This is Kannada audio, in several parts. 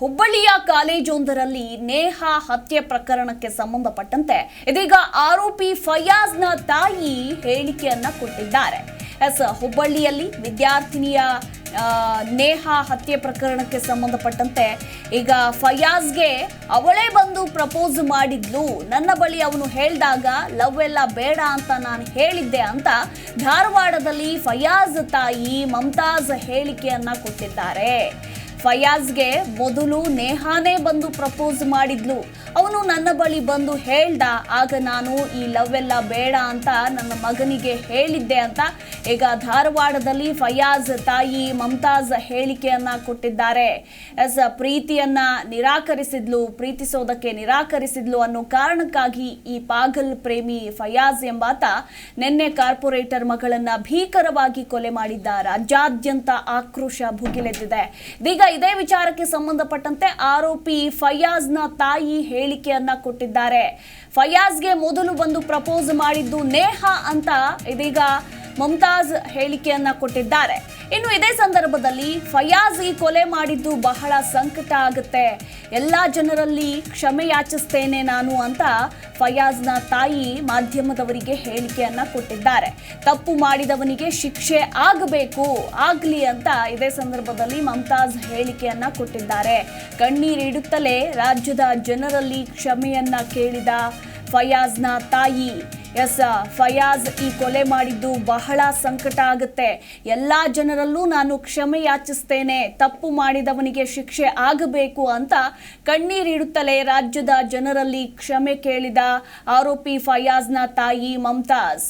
ಹುಬ್ಬಳ್ಳಿಯ ಕಾಲೇಜೊಂದರಲ್ಲಿ ನೇಹಾ ಹತ್ಯೆ ಪ್ರಕರಣಕ್ಕೆ ಸಂಬಂಧಪಟ್ಟಂತೆ ಇದೀಗ ಆರೋಪಿ ಫಯಾಜ್ನ ತಾಯಿ ಹೇಳಿಕೆಯನ್ನ ಕೊಟ್ಟಿದ್ದಾರೆ. ಎಸ್, ಹುಬ್ಬಳ್ಳಿಯಲ್ಲಿ ವಿದ್ಯಾರ್ಥಿನಿಯ ನೇಹಾ ಹತ್ಯೆ ಪ್ರಕರಣಕ್ಕೆ ಸಂಬಂಧಪಟ್ಟಂತೆ ಈಗ ಫಯಾಜ್ಗೆ ಅವಳೇ ಬಂದು ಪ್ರಪೋಸ್ ಮಾಡಿದ್ಲು. ನನ್ನ ಬಳಿ ಅವನು ಹೇಳಿದಾಗ, ಲವ್ ಎಲ್ಲ ಬೇಡ ಅಂತ ನಾನು ಹೇಳಿದ್ದೆ ಅಂತ ಧಾರವಾಡದಲ್ಲಿ ಫಯಾಜ್ ತಾಯಿ ಮಮತಾಜ್ ಹೇಳಿಕೆಯನ್ನ ಕೊಟ್ಟಿದ್ದಾರೆ. ಫಯಾಜ್ಗೆ ಮೊದಲು ನೇಹಾನೇ ಬಂದು ಪ್ರಪೋಸ್ ಮಾಡಿದ್ಲು. ಅವನು ನನ್ನ ಬಳಿ ಬಂದು ಹೇಳ್ದ, ಆಗ ನಾನು ಈ ಲವ್ ಎಲ್ಲ ಬೇಡ ಅಂತ ನನ್ನ ಮಗನಿಗೆ ಹೇಳಿದ್ದೆ ಅಂತ. ಈಗ ಧಾರವಾಡದಲ್ಲಿ ಫಯಾಜ್ ತಾಯಿ ಮಮತಾಜ್ ಹೇಳಿಕೆಯನ್ನ ಕೊಟ್ಟಿದ್ದಾರೆ. ಎಸ್, ಪ್ರೀತಿಯನ್ನ ನಿರಾಕರಿಸಿದ್ಲು, ಪ್ರೀತಿಸೋದಕ್ಕೆ ನಿರಾಕರಿಸಿದ್ಲು ಅನ್ನೋ ಕಾರಣಕ್ಕಾಗಿ ಈ ಪಾಗಲ್ ಪ್ರೇಮಿ ಫಯಾಜ್ ಎಂಬಾತ ನಿನ್ನೆ ಕಾರ್ಪೊರೇಟರ್ ಮಗಳನ್ನ ಭೀಕರವಾಗಿ ಕೊಲೆ ಮಾಡಿದ್ದ ರಾಜ್ಯಾದ್ಯಂತ ಆಕ್ರೋಶ ಭುಗಿಲೆದ್ದಿದೆ. ಇದೀಗ ಇದೇ ವಿಚಾರಕ್ಕೆ ಸಂಬಂಧಪಟ್ಟಂತೆ ಆರೋಪಿ ಫಯಾಜ್ನ ತಾಯಿ ಹೇಳಿಕೆಯನ್ನ ಕೊಟ್ಟಿದ್ದಾರೆ. ಫಯಾಜ್ಗೆ ಮೊದಲು ಬಂದು ಪ್ರಪೋಸ್ ಮಾಡಿದ್ದು ನೇಹಾ ಅಂತ ಇದೀಗ ಮುಮ್ತಾಜ್ ಹೇಳಿಕೆಯನ್ನ ಕೊಟ್ಟಿದ್ದಾರೆ. ಇನ್ನು ಇದೇ ಸಂದರ್ಭದಲ್ಲಿ ಫಯಾಜ್ ಈ ಕೊಲೆ ಮಾಡಿದ್ದು ಬಹಳ ಸಂಕಟ ಆಗುತ್ತೆ. ಎಲ್ಲ ಜನರಲ್ಲಿ ಕ್ಷಮೆ ಯಾಚಿಸ್ತೇನೆ ನಾನು ಅಂತ ಫಯಾಜ್ನ ತಾಯಿ ಮಾಧ್ಯಮದವರಿಗೆ ಹೇಳಿಕೆಯನ್ನ ಕೊಟ್ಟಿದ್ದಾರೆ. ತಪ್ಪು ಮಾಡಿದವನಿಗೆ ಶಿಕ್ಷೆ ಆಗಬೇಕು, ಆಗ್ಲಿ ಅಂತ ಇದೇ ಸಂದರ್ಭದಲ್ಲಿ ಮಮತಾಜ್ ಹೇಳಿಕೆಯನ್ನ ಕೊಟ್ಟಿದ್ದಾರೆ. ಕಣ್ಣೀರಿಡುತ್ತಲೇ ರಾಜ್ಯದ ಜನರಲ್ಲಿ ಕ್ಷಮೆಯನ್ನ ಕೇಳಿದ ಫಯಾಜ್ನ ತಾಯಿ. ಎಸ್ ಫಯಾಜ್ ಈ ಕೊಲೆ ಮಾಡಿದ್ದು ಬಹಳ ಸಂಕಟ ಆಗುತ್ತೆ. ಎಲ್ಲ ಜನರಲ್ಲೂ ನಾನು ಕ್ಷಮೆ ಯಾಚಿಸ್ತೇನೆ. ತಪ್ಪು ಮಾಡಿದವನಿಗೆ ಶಿಕ್ಷೆ ಆಗಬೇಕು ಅಂತ ಕಣ್ಣೀರಿಡುತ್ತಲೇ ರಾಜ್ಯದ ಜನರಲ್ಲಿ ಕ್ಷಮೆ ಕೇಳಿದ ಆರೋಪಿ ಫಯಾಜ್ನ ತಾಯಿ ಮಮತಾಜ್.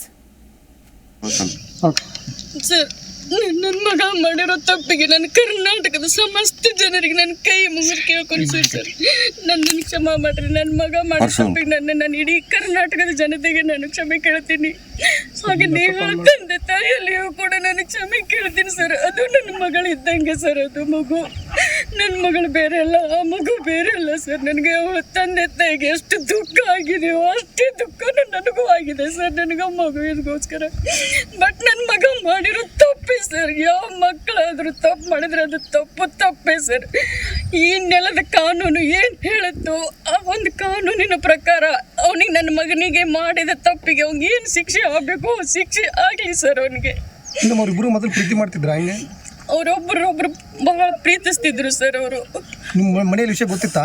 ಸರ್ ನನ್ನ ಮಗ ಮಾಡಿರೋ ತಪ್ಪಿಗೆ ನನ್ನ ಕರ್ನಾಟಕದ ಸಮಸ್ತ ಜನರಿಗೆ ನನ್ನ ಕೈ ಮುಗಿದು ಕೇಳ್ಕೊಂಡು ಸರ್. ನನ್ನನ್ನು ಕ್ಷಮಾ ಮಾಡ್ರಿ. ನನ್ನ ಮಗ ಮಾಡೋ ತಪ್ಪಿಗೆ ನನ್ನ ನಾನು ಇಡೀ ಕರ್ನಾಟಕದ ಜನತೆಗೆ ನಾನು ಕ್ಷಮೆ ಕೇಳ್ತೀನಿ. ಹಾಗೆ ನೀವು ತಂದೆ ತಾಯಿಯಲ್ಲಿಯೂ ಕೂಡ ನಾನು ಕ್ಷಮೆ ಕೇಳ್ತೀನಿ ಸರ್. ಅದು ನನ್ನ ಮಗಳು ಇದ್ದಂಗೆ ಸರ್. ಅದು ಮಗು. ನನ್ನ ಮಗಳು ಬೇರೆ ಅಲ್ಲ, ಆ ಮಗು ಬೇರೆ ಅಲ್ಲ ಸರ್. ನನಗೆ ತಂದೆ ತಾಯಿಗೆ ಎಷ್ಟು ದುಃಖ ಆಗಿದೆಯೋ ಅಷ್ಟೇ ದುಃಖ ನನಗೂ ಆಗಿದೆ ಸರ್. ನನಗೆ ಮಗುವಿಗೋಸ್ಕರ ಬಟ್ ನನ್ನ ಮಗ ಮಾಡಿರೋ ತಪ್ಪೇ ಸರ್. ಯಾವ ಮಕ್ಕಳಾದರೂ ತಪ್ಪು ಮಾಡಿದ್ರೆ ಅದು ತಪ್ಪು ತಪ್ಪೇ ಸರ್. ಈ ನೆಲದ ಕಾನೂನು ಏನು ಹೇಳುತ್ತೋ, ಆ ಒಂದು ಕಾನೂನಿನ ಪ್ರಕಾರ ಅವನಿಗೆ ನನ್ನ ಮಗನಿಗೆ ಮಾಡಿದ ತಪ್ಪಿಗೆ ಅವ್ನಿಗೆ ಏನು ಶಿಕ್ಷೆ ಆಗಬೇಕು, ಶಿಕ್ಷೆ ಆಗಲಿ ಸರ್ ಅವನಿಗೆ. ಅವ್ರಿಬ್ರು ಮೊದಲು ಪ್ರೀತಿ ಮಾಡ್ತಿದ್ರ ಹಂಗೆ ಅವರೊಬ್ಬರೊಬ್ಬರು ಬಹಳ ಪ್ರೀತಿಸ್ತಿದ್ರು ಸರ್ ಅವರು. ನಿಮ್ಮ ಮನೆಯಲ್ಲಿ ವಿಷಯ ಗೊತ್ತಿತ್ತಾ?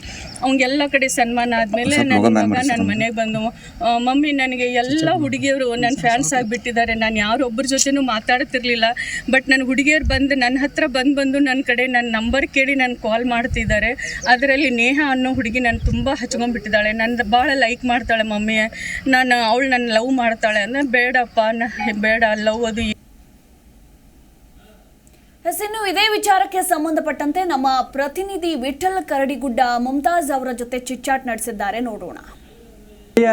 ಅವ್ನಿಗೆಲ್ಲ ಕಡೆ ಸನ್ಮಾನ ಆದಮೇಲೆ ನನ್ನ ಮಗ ನನ್ನ ಮನೆಗೆ ಬಂದು ಮಮ್ಮಿ ನನಗೆ ಎಲ್ಲ ಹುಡುಗಿಯರು ನನ್ನ ಫ್ಯಾನ್ಸ್ ಆಗಿಬಿಟ್ಟಿದ್ದಾರೆ. ನಾನು ಯಾರೊಬ್ಬರ ಜೊತೆನೂ ಮಾತಾಡ್ತಿರ್ಲಿಲ್ಲ. ಬಟ್ ನನ್ನ ಹುಡುಗಿಯರು ಬಂದು ನನ್ನ ಹತ್ರ ಬಂದು ಬಂದು ನನ್ನ ಕಡೆ ನನ್ನ ನಂಬರ್ ಕೇಳಿ ನಾನು ಕಾಲ್ ಮಾಡ್ತಿದ್ದಾರೆ. ಅದರಲ್ಲಿ ನೇಹ ಅನ್ನೋ ಹುಡುಗಿ ನಾನು ತುಂಬ ಹಚ್ಕೊಂಡ್ಬಿಟ್ಟಿದ್ದಾಳೆ. ನನ್ನ ಭಾಳ ಲೈಕ್ ಮಾಡ್ತಾಳೆ ಮಮ್ಮಿ ನಾನು ಅವಳು ನನ್ನ ಲವ್ ಮಾಡ್ತಾಳೆ ಅಂದರೆ ಬೇಡಪ್ಪ ನ- ಬೇಡ ಲವ್ ಅದು ಇದೇ ವಿಚಾರಕ್ಕೆ ಸಂಬಂಧಪಟ್ಟಂತೆ ನಮ್ಮ ಪ್ರತಿನಿಧಿ ವಿಠಲ್ ಕರಡಿಗುಡ್ಡ ಮುಮ್ತಾಜ್ ಅವರ ಜೊತೆ ಚಿಟ್ಚಾಟ್ ನಡೆಸಿದ್ದಾರೆ. ನೋಡೋಣ.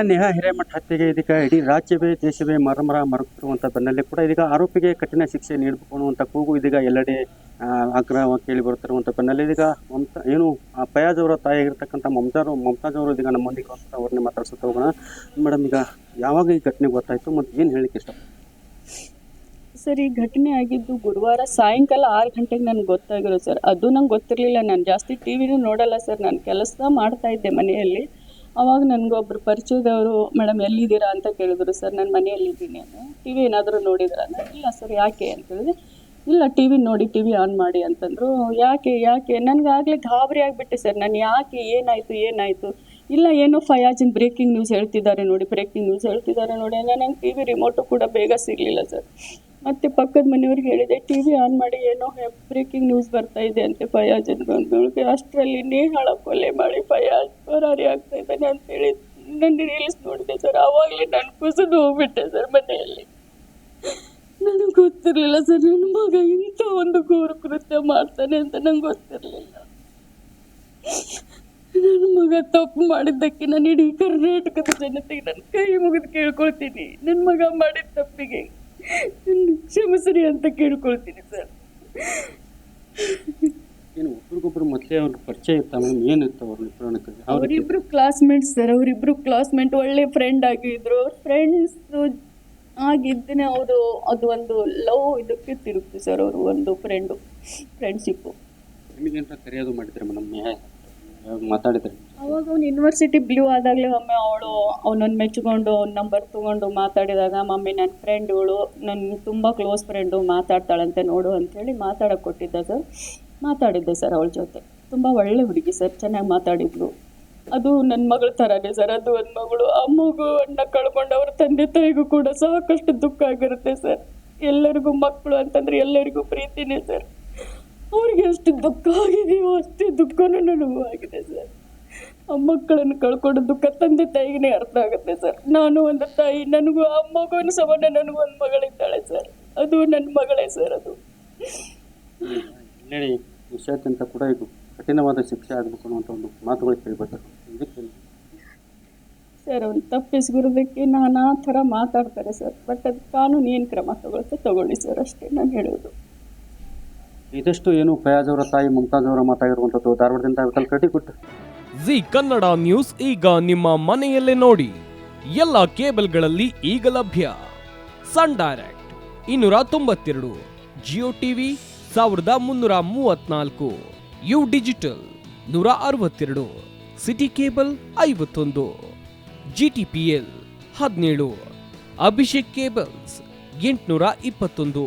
ನೇಹಾ ಹಿರೇಮಠ ಹತ್ಯೆಗೆ ಇದೀಗ ಇಡೀ ರಾಜ್ಯವೇ, ದೇಶವೇ ಮರಮರ ಮರುತ್ತಿರುವಂಥ ಬೆನ್ನಲ್ಲೇ ಕೂಡ ಇದೀಗ ಆರೋಪಿಗೆ ಕಠಿಣ ಶಿಕ್ಷೆ ನೀಡಬೇಕು ಅನ್ನುವಂಥ ಕೂಗು ಇದೀಗ ಎಲ್ಲೆಡೆ ಆಗ್ರಹ ಕೇಳಿ ಬರುತ್ತಿರುವಂಥ ಬೆನ್ನಲ್ಲೇ ಇದೀಗ ಮಮತಾ, ಏನು ಪಯಾಜ್ ಅವರ ತಾಯಿಯಾಗಿರ್ತಕ್ಕಂಥ ಮಮತಾರು ಮಮತಾಜ್ ಅವರು ಇದೀಗ ನಮ್ಮೊಂದಿಗೆ ಅವ್ರನ್ನೇ ಮಾತಾಡ್ಸುತ್ತಾ ಹೋಗೋಣ. ಮೇಡಮ್, ಈಗ ಯಾವಾಗ ಈ ಘಟನೆ ಗೊತ್ತಾಯ್ತು ಮತ್ತು ಏನು ಹೇಳಿಕ್ಕೆ ಇಷ್ಟ ಸರ್ ಈ ಘಟನೆ ಆಗಿದ್ದು ಗುರುವಾರ ಸಾಯಂಕಾಲ ಆರು ಗಂಟೆಗೆ ನನಗೆ ಗೊತ್ತಾಗಿರೋದು ಸರ್. ಅದು ನಂಗೆ ಗೊತ್ತಿರಲಿಲ್ಲ. ನಾನು ಜಾಸ್ತಿ ಟಿ ವಿನೂ ನೋಡಲ್ಲ ಸರ್. ನಾನು ಕೆಲಸ ಮಾಡ್ತಾ ಇದ್ದೆ ಮನೆಯಲ್ಲಿ. ಅವಾಗ ನನಗೊಬ್ರು ಪರಿಚಯದವರು, ಮೇಡಮ್, ಎಲ್ಲಿದ್ದೀರಾ? ಅಂತ ಕೇಳಿದ್ರು. ಸರ್, ನಾನು ಮನೆಯಲ್ಲಿದ್ದೀನಿ ಅಂತ ಟಿ ವಿ ಏನಾದರೂ ನೋಡಿದ್ರ? ಇಲ್ಲ ಸರ್, ಯಾಕೆ? ಅಂತ ಹೇಳಿದೆ ಇಲ್ಲ ಟಿ ವಿ ನೋಡಿ ಟಿ ವಿ ಆನ್ ಮಾಡಿ ಅಂತಂದರು. ಯಾಕೆ ಯಾಕೆ? ನನಗಾಗಲೇ ಗಾಬರಿ ಆಗಿಬಿಟ್ಟೆ ಸರ್. ನಾನು ಯಾಕೆ, ಏನಾಯಿತು ಏನಾಯಿತು? ಇಲ್ಲ, ಏನೋ ಫಯಾಜಿನ ಬ್ರೇಕಿಂಗ್ ನ್ಯೂಸ್ ಹೇಳ್ತಿದ್ದಾರೆ ನೋಡಿ, ಬ್ರೇಕಿಂಗ್ ನ್ಯೂಸ್ ಹೇಳ್ತಿದ್ದಾರೆ ನೋಡಿ. ಅಂದರೆ ನಂಗೆ ಟಿ ವಿ ರಿಮೋಟು ಕೂಡ ಬೇಗ ಸಿಗಲಿಲ್ಲ ಸರ್. ಮತ್ತು ಪಕ್ಕದ ಮನೆಯವ್ರಿಗೆ ಹೇಳಿದೆ, ಟಿ ವಿ ಆನ್ ಮಾಡಿ ಏನೋ ಬ್ರೇಕಿಂಗ್ ನ್ಯೂಸ್ ಬರ್ತಾ ಇದೆ ಅಂತೆ ಫಯಾಜ್ ಅಂತ ಅಷ್ಟರಲ್ಲಿ ನೇಹಾಳ ಕೊಲೆ ಮಾಡಿ ಫಯಾಜ್ ಪರಾರಿ ಆಗ್ತಾ ಇದ್ದಾನೆ ಅಂತೇಳಿ ನನ್ನ ರೀಲ್ಸ್ ನೋಡಿದೆ ಸರ್. ಆವಾಗಲೇ ನಾನು ಕುಸಿದು ಹೋಗ್ಬಿಟ್ಟೆ ಸರ್ ಮನೆಯಲ್ಲಿ. ನನಗೆ ಗೊತ್ತಿರಲಿಲ್ಲ ಸರ್ ನನ್ನ ಮಗ ಇಂಥ ಒಂದು ಘೋರ ಕೃತ್ಯ ಮಾಡ್ತಾನೆ ಅಂತ ನಂಗೆ ಗೊತ್ತಿರಲಿಲ್ಲ. ನನ್ನ ಮಗ ತಪ್ಪು ಮಾಡಿದ್ದಕ್ಕೆ ನಾನು ಇಡೀ ಕರ್ನಾಟಕದ ಜನತೆಗೆ ನನ್ನ ಕೈ ಮುಗಿದು ಕೇಳ್ಕೊಳ್ತೀನಿ. ನನ್ನ ಮಗ ಮಾಡಿದ ತಪ್ಪಿಗೆ. ಕ್ಷಮಿಸ್ರಿ ಅಂತ ಕೇಳ್ಕೊಳ್ತೀನಿ ಸರ್. ಏನು ಒಬ್ರಿಗೊಬ್ರು ಮತ್ತೆ ಅವ್ರ ಪರಿಚಯ ಇತ್ತ ಮೇಡಮ್ ಏನಿತ್ತು ಅವ್ರ ಪ್ರಾಣಕ್ಕೆ ಅವರಿಬ್ರು ಕ್ಲಾಸ್ಮೇಟ್ಸ್ ಸರ್ ಅವರಿಬ್ರು ಕ್ಲಾಸ್ಮೇಟ್ ಒಳ್ಳೆ ಫ್ರೆಂಡ್ ಆಗಿದ್ರು. ಫ್ರೆಂಡ್ಸ್ ಆಗಿದ್ದೇನೆ ಅವರು ಅದು ಒಂದು ಲವ್ ಇದಕ್ಕೆ ತಿರುಗ್ತು ಸರ್ ಅವರು ಒಂದು ಫ್ರೆಂಡು ಫ್ರೆಂಡ್ಶಿಪ್ಪು ನಿಮಗೆ ಅಂತ ಕರೆಯೋದು ಮಾಡಿದ್ರೆ ಮೇಡಮ್ ಮಾತಾಡಿದ್ರೆ. ಅವಾಗ ಅವ್ನು ಯೂನಿವರ್ಸಿಟಿ ಬ್ಲೂ ಆದಾಗಲೇ ಒಮ್ಮೆ ಅವಳು ಅವನನ್ನು ಮೆಚ್ಕೊಂಡು, ಅವ್ನ ನಂಬರ್ ತೊಗೊಂಡು ಮಾತಾಡಿದಾಗ, ಮಮ್ಮಿ ನನ್ನ ಫ್ರೆಂಡ್ ಇವಳು ನನ್ನ ತುಂಬ ಕ್ಲೋಸ್ ಫ್ರೆಂಡು ಮಾತಾಡ್ತಾಳಂತೆ ನೋಡು ಅಂಥೇಳಿ ಮಾತಾಡೋಕೆ ಕೊಟ್ಟಿದ್ದ ಸರ್ ಮಾತಾಡಿದ್ದೆ ಸರ್ ಅವಳ ಜೊತೆ. ತುಂಬ ಒಳ್ಳೆ ಹುಡುಗಿ ಸರ್ ಚೆನ್ನಾಗಿ ಮಾತಾಡಿದ್ಲು. ಅದು ನನ್ನ ಮಗಳ ಥರನೇ ಸರ್ ಅದು ಒಂದು ಮಗಳು, ಆ ಅಣ್ಣ ಕಳ್ಕೊಂಡು ಅವ್ರ ತಂದೆ ತಾಯಿಗೂ ಕೂಡ ಸಾಕಷ್ಟು ದುಃಖ ಆಗಿರುತ್ತೆ ಸರ್ ಎಲ್ಲರಿಗೂ ಮಕ್ಕಳು ಅಂತಂದ್ರೆ ಎಲ್ಲರಿಗೂ ಪ್ರೀತಿನೇ ಸರ್ ಅವ್ರಿಗೆ ಎಷ್ಟು ದುಃಖ ಆಗಿದೆಯೋ ಅಷ್ಟೇ ದುಃಖನೂ ನನಗೂ ಆಗಿದೆ ಸರ್. ಆ ಮಕ್ಕಳನ್ನು ಕಳ್ಕೊಂಡು ದುಃಖ ತಂದೆ ತಾಯಿಗೆ ಅರ್ಥ ಆಗುತ್ತೆ ಸರ್. ನಾನು ಒಂದು ತಾಯಿ ನನಗೂ ಆ ಮಗುವಿನ ಸಮಾನ ನನಗೂ ಒಂದು ಮಗಳಿದ್ದಾಳೆ ಸರ್. ಅದು ನನ್ನ ಮಗಳೇ ಸರ್ ಅದು. ಹೇಳಿ ವಿಷಯಕ್ಕಿಂತ ಕೂಡ ಇದು ಕಠಿಣವಾದ ಶಿಕ್ಷೆ ಆಗಬೇಕು ಅನ್ನುವಂಥ ಒಂದು ಮಾತುಗಳು ಕೇಳಬೇಕು ಸರ್ ಅವ್ನು ತಪ್ಪಿಸ್ಗಿರೋದಕ್ಕೆ ನಾನಾ ಥರ ಮಾತಾಡ್ತಾರೆ ಸರ್. ಬಟ್ ಅದು ಕಾನೂನು ಏನು ಕ್ರಮ ತಗೊಳ್ತಾ ತಗೊಳ್ಳಿ ಸರ್. ಅಷ್ಟೇ ನಾನು ಹೇಳೋದು. ಇದಷ್ಟು ಏನು ಫಯಾಜ್ ಅವರ ತಾಯಿ ಮುಮ್ತಾಜ್ ಅವರ ಮಾತಾಗಿರುವಂಥದ್ದು. ಧಾರವಾಡದಿಂದ ಕಟ್ಟಿ ಕೊಟ್ಟು ಜಿ ಕನ್ನಡ ನ್ಯೂಸ್ ಈಗ ನಿಮ್ಮ ಮನೆಯಲ್ಲೇ ನೋಡಿ. ಎಲ್ಲ ಕೇಬಲ್ಗಳಲ್ಲಿ ಈಗ ಲಭ್ಯ. ಸನ್ ಡೈರೆಕ್ಟ್ ಇನ್ನೂರ ತೊಂಬತ್ತೆರಡು, ಜಿಯೋ ಟಿವಿ ಸಾವಿರದ ಮುನ್ನೂರ ಮೂವತ್ನಾಲ್ಕು, ಯು ಡಿಜಿಟಲ್ ನೂರ ಅರವತ್ತೆರಡು, ಸಿಟಿ ಕೇಬಲ್ ಐವತ್ತೊಂದು ಜಿ ಟಿ ಪಿ ಎಲ್ ಹದಿನೇಳು, ಅಭಿಷೇಕ್ ಕೇಬಲ್ಸ್ ಎಂಟುನೂರ ಇಪ್ಪತ್ತೊಂದು.